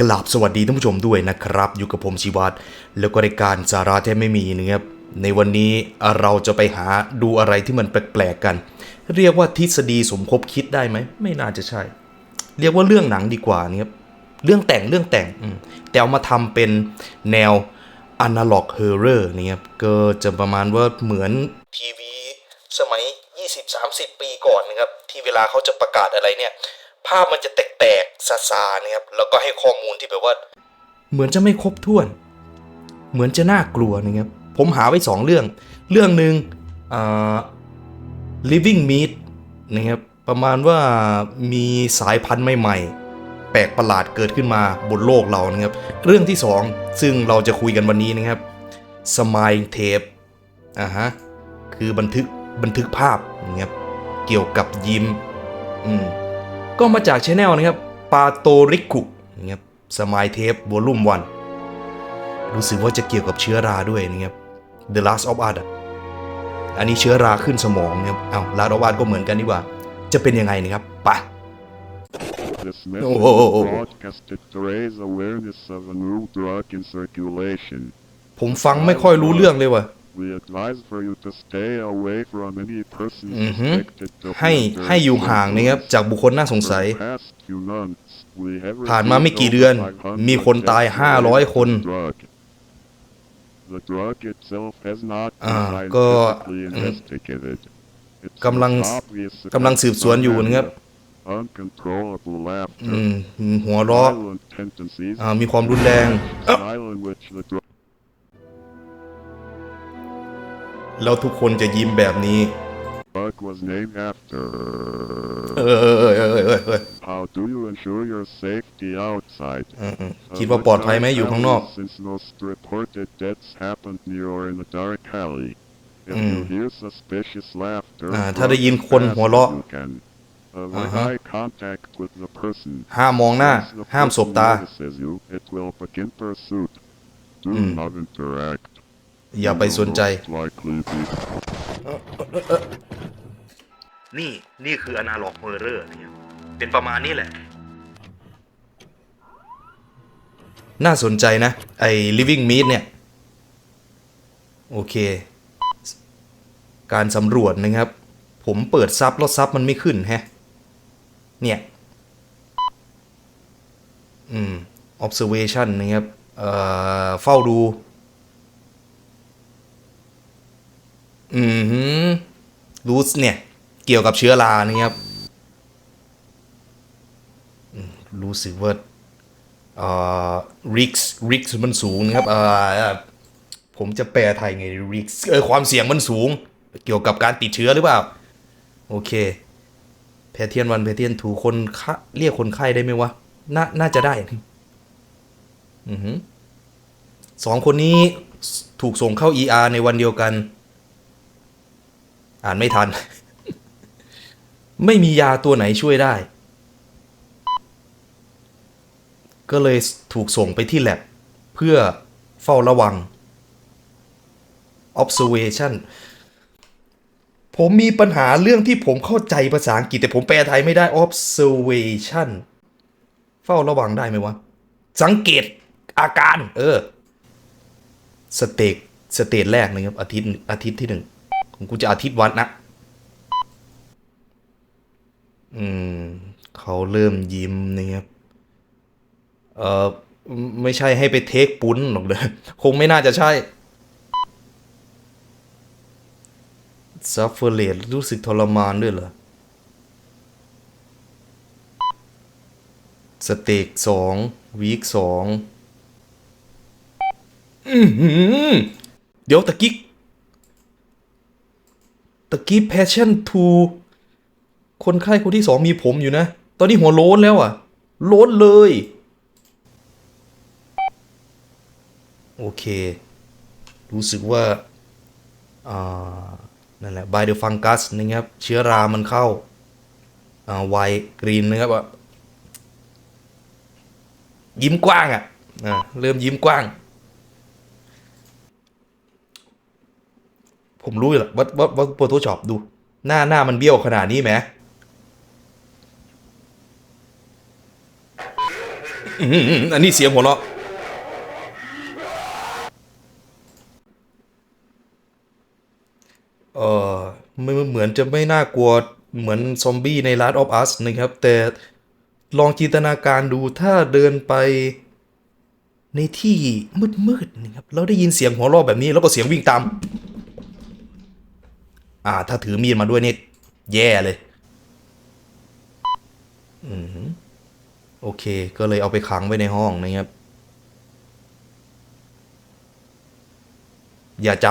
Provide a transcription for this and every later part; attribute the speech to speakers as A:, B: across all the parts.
A: กราบสวัสดีท่านผู้ชมด้วยนะครับ อยู่กับผมชีวัตรแล้วก็รายการสาระแท้ไม่มีนะครับในวันนี้เราจะไปหาดูอะไรที่มันแปลกๆกัน เรียกว่าทฤษฎีสมคบคิดได้ไหมไม่น่าจะใช่ เรียกว่าเรื่องหนังดีกว่านะครับเรื่องแต่งเรื่องแต่งแต่เอามาทำเป็นแนว Analog Horror นะครับก็จะประมาณว่าเหมือนทีวีสมัย 20-30 ปีก่อนนะครับที่เวลาเขาจะประกาศอะไรเนี่ย ภาพมันจะแตกๆซาๆนะครับแล้วก็ให้ข้อมูลที่แบบว่า เหมือนจะไม่ครบถ้วน เหมือนจะน่ากลัวนะครับผมหาไว้สองเรื่อง เรื่องหนึ่งอ่า living meat นะครับประมาณว่ามีสายพันธุ์ใหม่ๆ แปลกประหลาดเกิดขึ้นมาบนโลกเรานะครับ เรื่องที่สองซึ่งเราจะคุยกันวันนี้นะครับ smile tape อ่าฮะคือบันทึกบันทึกภาพนะครับเกี่ยวกับยิมอืม ก็มาจากช anel นะครับปาโตริกุนะครับสมายเทปวอลุ่มวันรู้สึกว่าจะเกี่ยวกับเชื้อราด้วยนะครับ The Last of Us อะอันนี้เชื้อราขึ้นสมองนะครับเอา Last of Us ก็เหมือนกันดีกว่า จะเป็นยังไงนะครับ ไป
B: This
A: Oh,
B: message
A: oh, oh, oh.
B: is broadcasted to raise awareness of a new drug in circulation.
A: ผมฟังไม่ค่อยรู้เรื่องเลยว่ะ
B: We advise for you to stay away from any person
A: อือฮึ
B: suspected to
A: ให้
B: be
A: ให้อยู่ห่างนะครับจากบุคคลน่าสง
B: For
A: สัย
B: the past few months, we have
A: ผ่านมาไม่กี่เดือน
B: received over
A: มีคนตาย
B: 500 deaths
A: 500คน
B: related to the drug. The drug itself has not
A: อ่า
B: been
A: ก็
B: scientifically investigated. It's
A: กำลัง
B: most obvious
A: กำลังสืบสวนอยู่นะครับ
B: Uncontrollable laughter.
A: อืมหัวเราะ
B: violent tendencies,
A: อ่ามีความรุนแรง แล้วทุกคนจะยิ้มแบบนี้
B: was named after.
A: เออเออเออเออเออเออ
B: How do you ensure your safety outside?
A: เออเออคิดว่าปลอดภัยไหมอยู่ข้างนอก
B: Since most reported deaths happened near or in a dark alley. If
A: อืม
B: you hear suspicious laughter,
A: อ่าถ้าได้ยินคนหัวเราะ
B: you can avoid
A: อ่าฮะ
B: eye contact with the person.
A: ห้ามมองหน้า
B: Once the
A: ห้ามสบ
B: person
A: ตา
B: notices you, it will begin pursuit. Do
A: Mm.
B: not interact.
A: อย่าไปสนใจ
B: You will most likely be
A: นี่นี่คืออนาล็อกเฮอร์เรอร์เนี่ยเป็นประมาณนี้แหละ น่าสนใจนะ ไอ้ living meat เนี่ย โอเค การสำรวจนะครับ ผมเปิดซับแล้วซับมันไม่ขึ้นแฮะ เนี่ย อืม observation นะครับ เอ่อ เฝ้าดู อืมรู้เนี่ย เกี่ยวกับเชื้อรานะครับรู้สึกว่าเอ่อริกส์ริกส์มันสูงนะครับเอ่อผมจะแปลไทยไงริกส์เออความเสี่ยงมันสูง เกี่ยวกับการติดเชื้อหรือเปล่า โอเคแพทเทียนวันแพทเทียนถูคนไข้เรียกคนไข้ได้ไหมวะน่าน่าจะได้อือหือสองคนนี้ถูกส่งเข้า ER ในวันเดียวกัน อ่านไม่ทัน ไม่มียาตัวไหนช่วยได้ ก็เลยถูกส่งไปที่ lab เพื่อเฝ้าระวัง observation ผมมีปัญหาเรื่องที่ผมเข้าใจภาษาอังกฤษแต่ผมแปลไทยไม่ได้ observation เฝ้าระวังได้ไหมวะ สังเกตอาการ เออ สเตกสเตจแรกนะครับ อาทิตย์อาทิตย์ที่หนึ่ง ของกูจะอาทิตย์วันนะ อืม เขาเริ่มยิ้มนะครับ เออไม่ใช่ให้ไปเทคปุ้นหรอกเลยคงไม่น่าจะใช่ซัฟเฟอร์เลตรู้สึกทรมานด้วยเหรอ สเต็กสองวีคสองเดี๋ยวตะกี้ ตะกี้ passion to คนไข้คนที่สองมีผมอยู่นะ ตอนนี้หัวโล้นแล้วอะ โล้นเลย โอเค รู้สึกว่า อ่า นั่นแหละ by the fungus นะครับ เชื้อรามันเข้า อ่า ไวกรีนนะครับว่ายิ้มกว้างอะอ่าเริ่มยิ้มกว้าง ผมรู้อยู่แล้วว่าว่าว่า Photoshop ดู หน้าหน้ามันเบี้ยวขนาดนี้ไหมอืมอันนี้เสียงหัวเราะเออไมันเหมือนจะไม่น่ากลัวเหมือนซอมบี้ใน Last of Us นะครับ แต่ลองจินตนาการดูถ้าเดินไปในที่มืดๆนะครับแล้วได้ยินเสียงหัวเราะแบบนี้แล้วก็เสียงวิ่งตาม อ่า ถ้าถือมีดมาด้วยนี่แย่เลย อืมโอเค ก็เลยเอาไปขังไว้ในห้องนะครับ อย่าจ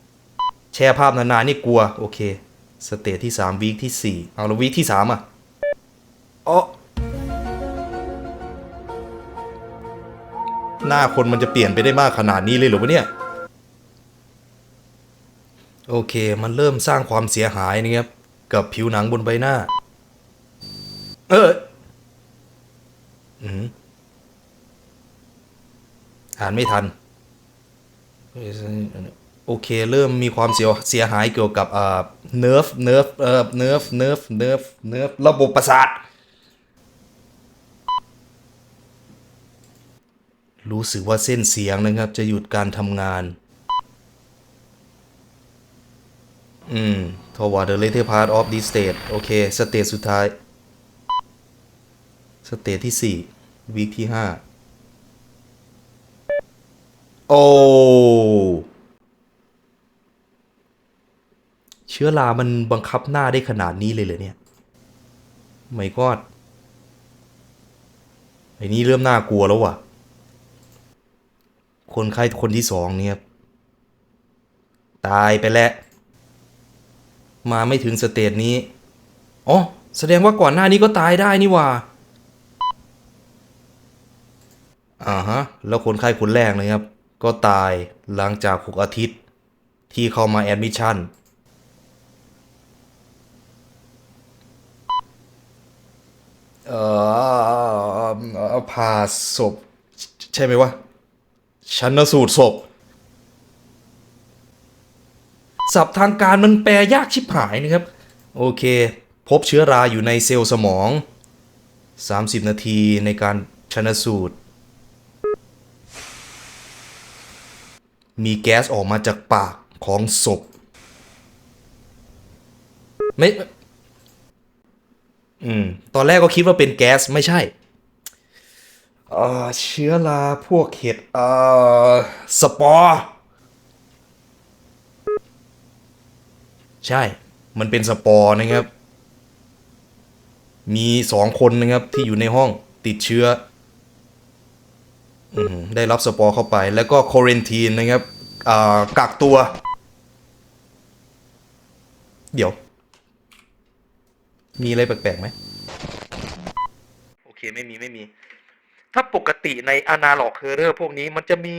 A: ำแชร์ภาพนานๆนี่กลัว โอเค สเตจที่สามวีคที่สี่เอาแล้ววีคที่สามอะอ๋อหน้าคนมันจะเปลี่ยนไปได้มากขนาดนี้เลยหรือวะเนี่ย โอเค มันเริ่มสร้างความเสียหายนะครับ กับผิวหนังบนใบหน้า เอออืมอ่านไม่ทัน โอเค เริ่มมีความเสียเสียหายเกี่ยวกับอ่าเนิร์ฟเนิร์ฟเอ่อเนิร์ฟเนิร์ฟเนิร์ฟเนิร์ฟระบบประสาทรู้สึกว่าเส้นเสียงนะครับ จะหยุดการทำงาน อืม toward the later part of this stage โอเค สเตจสุดท้าย สเตจที่สี่วีคที่ห้าโอ้เชื้อรามันบังคับหน้าได้ขนาดนี้เลยเหรอเนี่ย ไม่กอดไอ้นี่เริ่มน่ากลัวแล้วว่ะ คนไข้คนที่สองเนี่ย ตายไปแล้ว มาไม่ถึงสเตจนี้ อ๋อ แสดงว่าก่อนหน้านี้ก็ตายได้นี่ว่า อ่าฮะ แล้วคนไข้คนแรกนะครับ ก็ตายหลังจาก 6 อาทิตย์ ที่เข้ามาแอดมิชชั่น เอ่อเอ่อผ่าศพ ใช่ไหมวะชันสูตรศพ ศัพท์ทางการมันแปลยากชิบหายนะครับ โอเค พบเชื้อราอยู่ในเซลล์สมอง 30 นาทีในการชันสูตร มีแก๊สออกมาจากปากของศพ ไม่ อืม ตอนแรกก็คิดว่าเป็นแก๊สไม่ใช่เออเชื้อราพวกเห็ดเอ่อสปอร์ ใช่ มันเป็นสปอร์นะครับ มีสองคนนะครับที่อยู่ในห้องติดเชื้ออได้รับสปอร์เข้าไป แล้วก็โคเรนทีนนะครับกักตัว เดี๋ยว มีอะไรแปลกๆไหมโอเคไม่มีไม่มี ถ้าปกติใน Analog Horror พวกนี้มันจะมี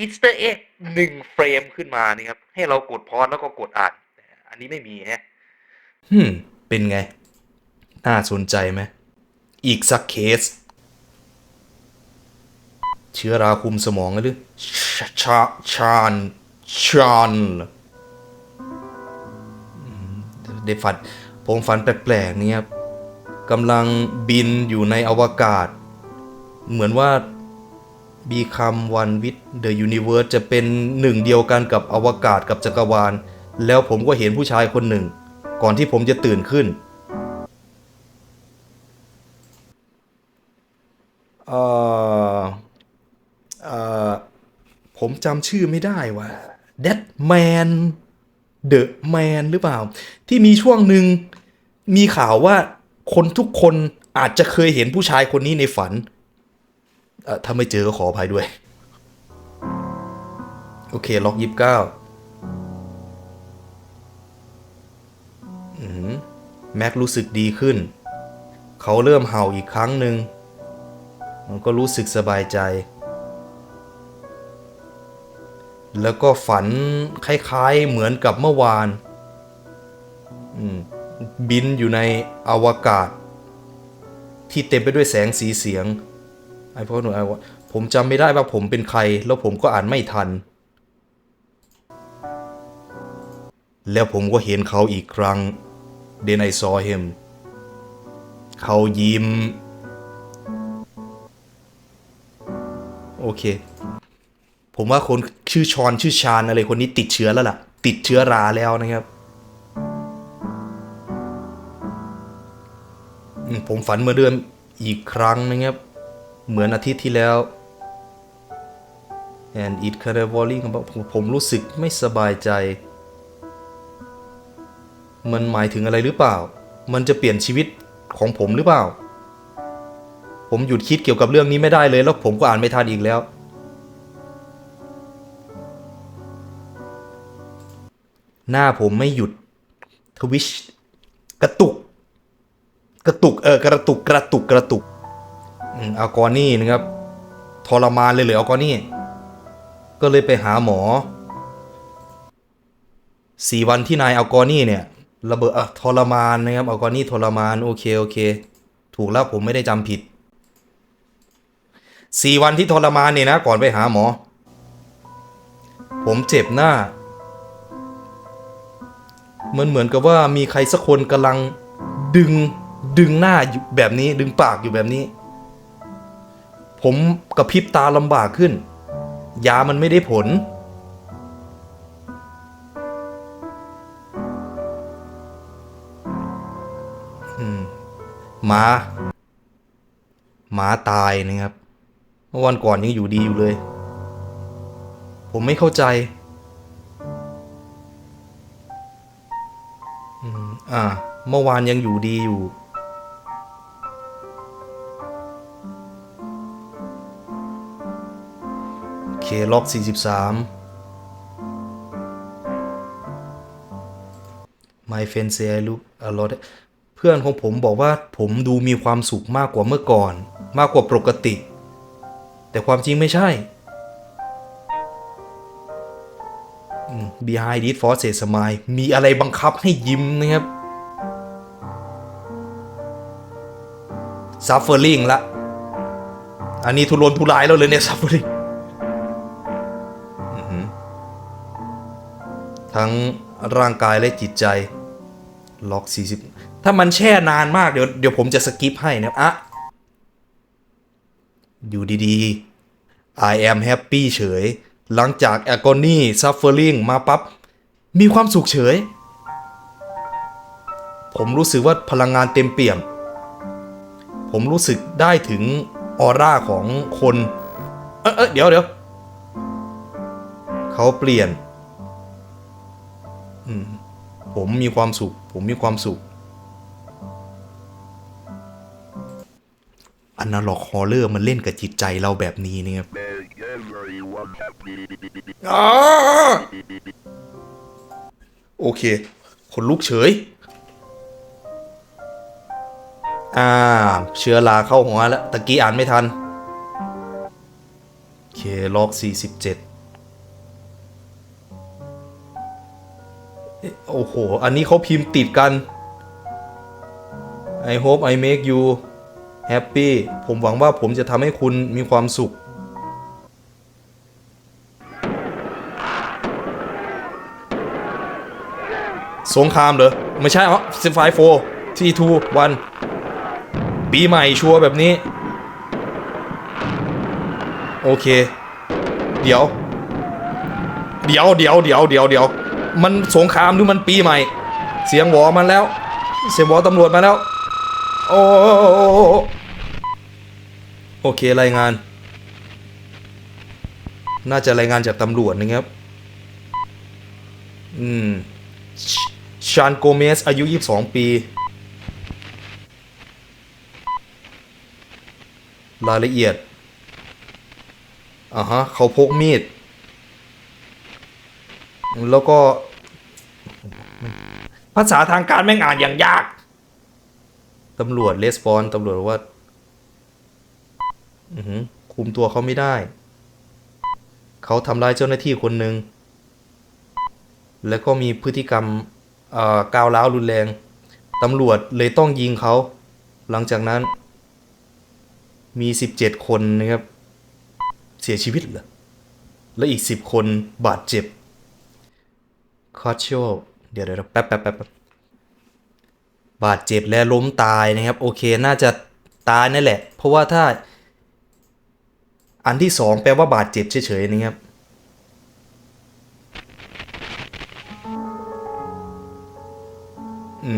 A: Easter egg หนึ่งเฟรมขึ้นมานี่ครับ ให้เรากดพอสแล้วก็กดอ่านแต่อันนี้ไม่มีฮะฮึมเป็นไง น่าสนใจไหม อีกสักเคส เชื้อราคุมสมองหรือชาชาชานชานเดฝันผมฝันแปลกๆนี่ครับกำลังบินอยู่ในอวกาศ เหมือนว่า Become One with the Universe จะเป็นหนึ่งเดียวกันกับอวกาศกับจักรวาล แล้วผมก็เห็นผู้ชายคนหนึ่ง ก่อนที่ผมจะตื่นขึ้นเอ่อเอ่อผมจำชื่อไม่ได้ว่า That Man The Man หรือเปล่า ที่มีช่วงหนึ่งมีข่าวว่าคนทุกคนอาจจะเคยเห็นผู้ชายคนนี้ในฝัน ถ้าไม่เจอก็ขออภัยด้วย โอเค ล็อกยีิบเก้าแม็กรู้สึกดีขึ้น เขาเริ่มเห่าอีกครั้งหนึ่ง มันก็รู้สึกสบายใจ แล้วก็ฝันคล้ายๆเหมือนกับเมื่อวาน บินอยู่ในอวกาศ ที่เต็มไปด้วยแสงสีเสียง ไอ้พ่อหนูไอ้วะผมจำไม่ได้ว่าผมเป็นใคร แล้วผมก็อ่านไม่ทัน แล้วผมก็เห็นเขาอีกครั้ง Then I saw him เขายิ้ม โอเค ผมว่าคนชื่อชอนชื่อชาญอะไรคนนี้ติดเชื้อแล้วล่ะ ติดเชื้อราแล้วนะครับผมฝันเมื่อเดือนอีกครั้งนะครับ เหมือนอาทิตย์ที่แล้ว and it kind of worrying about ผมผมรู้สึกไม่สบายใจ มันหมายถึงอะไรหรือเปล่า มันจะเปลี่ยนชีวิตของผมหรือเปล่า ผมหยุดคิดเกี่ยวกับเรื่องนี้ไม่ได้เลย แล้วผมก็อ่านไม่ทันอีกแล้ว หน้าผมไม่หยุดทวิชกระตุก กระตุกเออกระตุกกระตุกกระตุก อืมเอากอนี่นะครับทรมานเลยเหลยเอากอนี่ ก็เลยไปหาหมอสี่วันที่นายอากอนี่เนี่ยระเบิดอะทรมานนะครับอากอนี่ทรมานโอเคโอเค ถูกแล้วผมไม่ได้จำผิดสี่วันที่ทรมานเนี่ยนะ ก่อนไปหาหมอ ผมเจ็บหน้ามันเหมือนกับว่ามีใครสักคนกำลังดึงดึงหน้าอยู่แบบนี้ดึงปากอยู่แบบนี้ ผมกระพริบตาลำบากขึ้น ยามันไม่ได้ผล หมา หมาตายนะครับ เมื่อวันก่อนยังอยู่ดีอยู่เลย ผมไม่เข้าใจ อ่า เมื่อวานยังอยู่ดีอยู่ เคล็อก 43 My friend say I look a lot เพื่อนของผมบอกว่าผมดูมีความสุขมากกว่าเมื่อก่อน มากกว่าปกติ แต่ความจริงไม่ใช่ Behind this force smile มีอะไรบังคับให้ยิ้มนะครับ Suffering ละอันนี้ทุรนทุรายแล้วเลยเนี่ย Suffering ทั้งร่างกายและจิตใจ ล็อก 40 ถ้ามันแช่นานมากเดี๋ยวเดี๋ยวผมจะสกิปให้นะอะอยู่ดีๆ I am happy เฉย หลังจาก agony suffering มาปับ๊บ มีความสุขเฉย ผมรู้สึกว่าพลังงานเต็มเปี่ยม ผมรู้สึกได้ถึงออร่าของคน เออเออเดี๋ยวเดี๋ยวเขาเปลี่ยน ผมมีความสุข ผมมีความสุขอนาล็อกฮอลเลอร์มันเล่นกับจิตใจเราแบบนี้เนี่ยครับ
B: everyone happy.
A: อ่าโอเค คนลุกเฉย อ่า เชื้อราเข้าหัวแล้ว ตะกี้อ่านไม่ทันโอเคล็อก47 โอ้โห อันนี้เขาพิมพ์ติดกัน I hope I make you happy ผมหวังว่าผมจะทำให้คุณมีความสุข สงครามเหรอ ไม่ใช่อ๋อสิบไฟโฟทีทูวันปีใหม่ชัวร์แบบนี้ โอเค เดี๋ยว เดี๋ยวเดี๋ยวเดี๋ยวเดี๋ยวเดี๋ยว มันสงครามหรือมันปีใหม่ เสียงหวอมันแล้ว เสียงหวอตำรวจมาแล้ว โอ้โอเครายงาน น่าจะรายงานจากตำรวจนะครับ อืม ชานโกเมส อายุ 22 ปี รายละเอียดอ่าฮะเขาพกมีด แล้วก็ ภาษาทางการแม่งอ่านอย่างยาก ตำรวจレスปอนตำรวจว่าคุมตัวเขาไม่ได้ เขาทำร้ายเจ้าหน้าที่คนหนึ่ง แล้วก็มีพฤติกรรมก้าวร้าวรุนแรง ตำรวจเลยต้องยิงเขา หลังจากนั้น มี 17 คนนะครับ เสียชีวิตเหรอ และอีก 10 คนบาดเจ็บ คอชโชเดี๋ยวเดี๋ยวแป๊บแป๊บแป๊บแป๊บบาดเจ็บและล้มตายนะครับ โอเคน่าจะตายนั่นแหละ เพราะว่าถ้า อันที่สองแปลว่าบาดเจ็บเฉยๆนะครับอื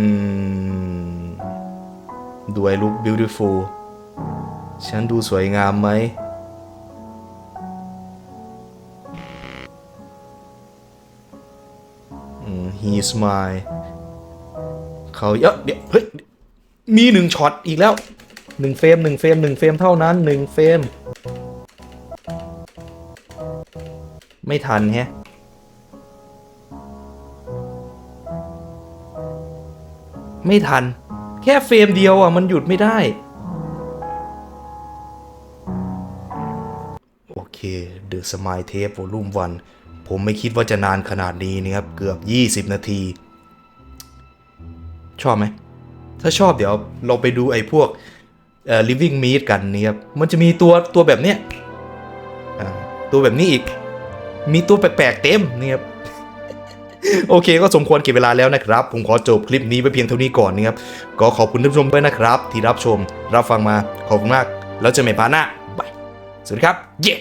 A: มดูไอลุก beautiful ฉันดูสวยงามไหม ม he smile เขาเยอะเดี๋ยวเฮ้ยมีหนึ่งช็อตอีกแล้วหนึ่งเฟรมหนึ่งเฟรมหนึ่งเฟรมเท่านั้นหนึ่งเฟรมไม่ทันแฮะไม่ทัน แค่เฟรมเดียวอะ มันหยุดไม่ได้ โอเค The Smile Tape Volume 1 ผมไม่คิดว่าจะนานขนาดนี้นะครับ เกือบ 20 นาที ชอบไหม ถ้าชอบเดี๋ยวเราไปดูไอ้พวกเอ่อ living meat กันนะครับ มันจะมีตัวตัวแบบเนี้ยตัวแบบนี้อีก มีตัวแปลกๆเต็มนะครับโอเคก็สมควรเก็บเวลาแล้วนะครับ ผมขอจบคลิปนี้ไปเพียงเท่านี้ก่อนนะครับ ก็ขอบคุณท่านผู้ชมด้วยนะครับ ที่รับชมรับฟังมาขอบคุณมาก แล้วเจอกันใหม่พาร์ทหน้าบายสวัสดีครับ เย้